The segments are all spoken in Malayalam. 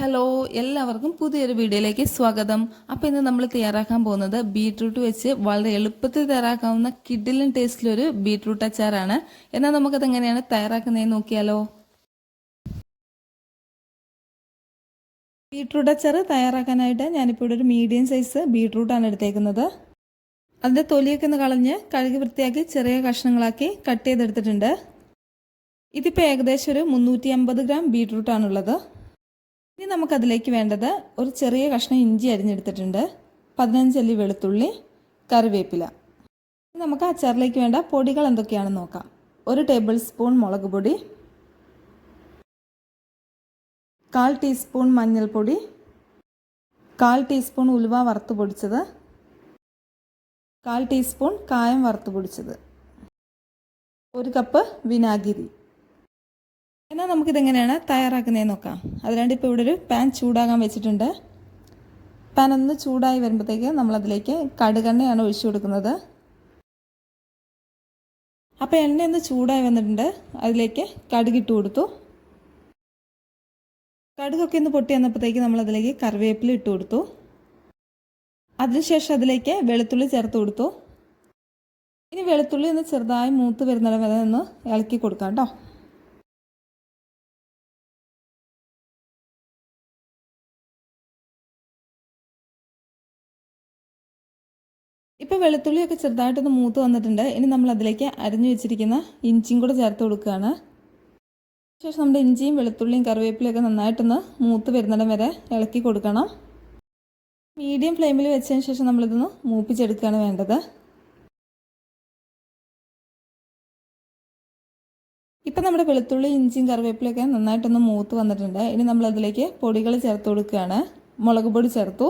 ഹലോ എല്ലാവർക്കും പുതിയൊരു വീഡിയോയിലേക്ക് സ്വാഗതം. അപ്പോൾ ഇന്ന് നമ്മൾ തയ്യാറാക്കാൻ പോകുന്നത് ബീട്രൂട്ട് വെച്ച് വളരെ എളുപ്പത്തിൽ തയ്യാറാക്കാവുന്ന കിഡിലും ടേസ്റ്റിലൊരു ബീട്രൂട്ട് അച്ചാറാണ്. എന്നാൽ നമുക്കത് എങ്ങനെയാണ് തയ്യാറാക്കുന്നതെന്ന് നോക്കിയാലോ? ബീട്രൂട്ട് അച്ചാർ തയ്യാറാക്കാനായിട്ട് ഞാനിപ്പോൾ ഇവിടെ ഒരു മീഡിയം സൈസ് ബീട്രൂട്ടാണ് എടുത്തേക്കുന്നത്. അതിന്റെ തൊലിയൊക്കെ ഒന്ന് കളഞ്ഞ് കഴുകി വൃത്തിയാക്കി ചെറിയ കഷ്ണങ്ങളാക്കി കട്ട് ചെയ്തെടുത്തിട്ടുണ്ട്. ഇതിപ്പോൾ ഏകദേശം ഒരു മുന്നൂറ്റി അമ്പത് ഗ്രാം ബീട്രൂട്ടാണുള്ളത്. ഇനി നമുക്കതിലേക്ക് വേണ്ടത് ഒരു ചെറിയ കഷ്ണം ഇഞ്ചി അരിഞ്ഞെടുത്തിട്ടുണ്ട്. പതിനഞ്ചല്ലി വെളുത്തുള്ളി കറിവേപ്പില. നമുക്ക് അച്ചാറിലേക്ക് വേണ്ട പൊടികൾ എന്തൊക്കെയാണെന്ന് നോക്കാം. ഒരു ടേബിൾ സ്പൂൺ മുളക് പൊടി കാൽ ടീസ്പൂൺ മഞ്ഞൾപ്പൊടി കാൽ ടീസ്പൂൺ ഉലുവ വറുത്ത് പൊടിച്ചത് കാൽ ടീസ്പൂൺ കായം വറുത്ത് പൊടിച്ചത് ഒരു കപ്പ് വിനാഗിരി. എന്നാൽ നമുക്കിതെങ്ങനെയാണ് തയ്യാറാക്കുന്നതെന്ന് നോക്കാം. അതിനാണ്ട് ഇപ്പോൾ ഇവിടെ ഒരു പാൻ ചൂടാകാൻ വെച്ചിട്ടുണ്ട്. പാൻ ഒന്ന് ചൂടായി വരുമ്പോഴത്തേക്ക് നമ്മളതിലേക്ക് കടുകെണ്ണയാണ് ഒഴിച്ചു കൊടുക്കുന്നത്. അപ്പോൾ എണ്ണ ഒന്ന് ചൂടായി വന്നിട്ടുണ്ട്. അതിലേക്ക് കടുകിട്ട് കൊടുത്തു. കടുകൊക്കെ ഒന്ന് പൊട്ടി വന്നപ്പോഴത്തേക്ക് നമ്മളതിലേക്ക് കറിവേപ്പില ഇട്ട് കൊടുത്തു. അതിനുശേഷം അതിലേക്ക് വെളുത്തുള്ളി ചേർത്ത് കൊടുത്തു. ഇനി വെളുത്തുള്ളി ഒന്ന് ചെറുതായി മൂത്ത് വരുന്നിടം വരെ ഒന്ന് ഇളക്കി കൊടുക്കാം കേട്ടോ. ഇപ്പോൾ വെളുത്തുള്ളിയൊക്കെ ചെറുതായിട്ടൊന്ന് മൂത്ത് വന്നിട്ടുണ്ട്. ഇനി നമ്മൾ അതിലേക്ക് അരിഞ്ഞു വെച്ചിരിക്കുന്ന ഇഞ്ചിയും കൂടെ ചേർത്ത് കൊടുക്കുകയാണ്. ശേഷം നമ്മുടെ ഇഞ്ചിയും വെളുത്തുള്ളിയും കറിവേപ്പിലൊക്കെ നന്നായിട്ടൊന്ന് മൂത്ത് വരുന്നിടം വരെ ഇളക്കി കൊടുക്കണം. മീഡിയം ഫ്ലെയിമിൽ വെച്ചതിന് ശേഷം നമ്മളിതൊന്ന് മൂപ്പിച്ചെടുക്കുകയാണ് വേണ്ടത്. ഇപ്പം നമ്മുടെ വെളുത്തുള്ളി ഇഞ്ചിയും കറിവേപ്പിലൊക്കെ നന്നായിട്ടൊന്ന് മൂത്ത് വന്നിട്ടുണ്ട്. ഇനി നമ്മളതിലേക്ക് പൊടികൾ ചേർത്ത് കൊടുക്കുകയാണ്. മുളക് പൊടി ചേർത്തു.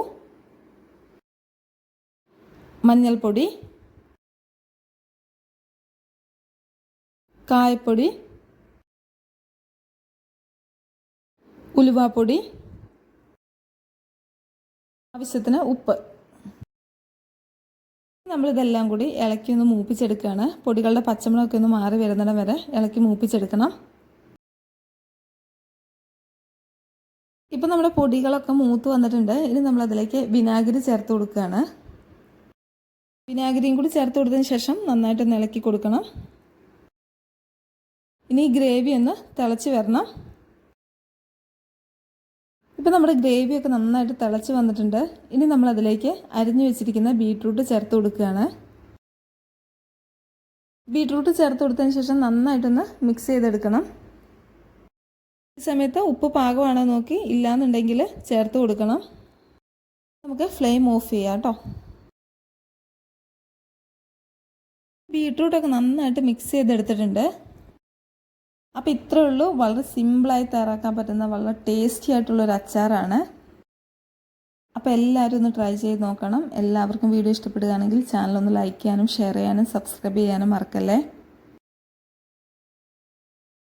മഞ്ഞൾപ്പൊടി കായപ്പൊടി ഉലുവാപ്പൊടി ആവശ്യത്തിന് ഉപ്പ്. നമ്മളിതെല്ലാം കൂടി ഇളക്കി ഒന്ന് മൂപ്പിച്ചെടുക്കുകയാണ്. പൊടികളുടെ പച്ചമുളകൊക്കെ ഒന്ന് മാറി വരുന്നിടം വരെ ഇളക്കി മൂപ്പിച്ചെടുക്കണം. ഇപ്പം നമ്മുടെ പൊടികളൊക്കെ മൂത്ത് വന്നിട്ടുണ്ട്. ഇനി നമ്മളതിലേക്ക് വിനാഗിരി ചേർത്ത് കൊടുക്കുകയാണ്. വിനാഗിരിയും കൂടി ചേർത്ത് കൊടുത്തതിന് ശേഷം നന്നായിട്ട് ഇളക്കി കൊടുക്കണം. ഇനി ഈ ഗ്രേവി ഒന്ന് തിളച്ച് വരണം. ഇപ്പം നമ്മുടെ ഗ്രേവിയൊക്കെ നന്നായിട്ട് തിളച്ച് വന്നിട്ടുണ്ട്. ഇനി നമ്മൾ അതിലേക്ക് അരിഞ്ഞു വെച്ചിരിക്കുന്ന ബീട്രൂട്ട് ചേർത്ത് കൊടുക്കുകയാണ്. ബീട്രൂട്ട് ചേർത്ത് കൊടുത്തതിന് ശേഷം നന്നായിട്ടൊന്ന് മിക്സ് ചെയ്തെടുക്കണം. ഈ സമയത്ത് ഉപ്പ് പാകമാണോ നോക്കി ഇല്ലാന്നുണ്ടെങ്കിൽ ചേർത്ത് കൊടുക്കണം. നമുക്ക് ഫ്ലെയിം ഓഫ് ചെയ്യാം കേട്ടോ. ബീട്രൂട്ടൊക്കെ നന്നായിട്ട് മിക്സ് ചെയ്തെടുത്തിട്ടുണ്ട്. അപ്പോൾ ഇത്രയേ ഉള്ളൂ. വളരെ സിമ്പിളായി തയ്യാറാക്കാൻ പറ്റുന്ന വളരെ ടേസ്റ്റി ആയിട്ടുള്ളൊരു അച്ചാറാണ്. അപ്പോൾ എല്ലാവരും ഒന്ന് ട്രൈ ചെയ്ത് നോക്കണം. എല്ലാവർക്കും വീഡിയോ ഇഷ്ടപ്പെടുകയാണെങ്കിൽ ചാനൽ ഒന്ന് ലൈക്ക് ചെയ്യാനും ഷെയർ ചെയ്യാനും സബ്സ്ക്രൈബ് ചെയ്യാനും മറക്കല്ലേ?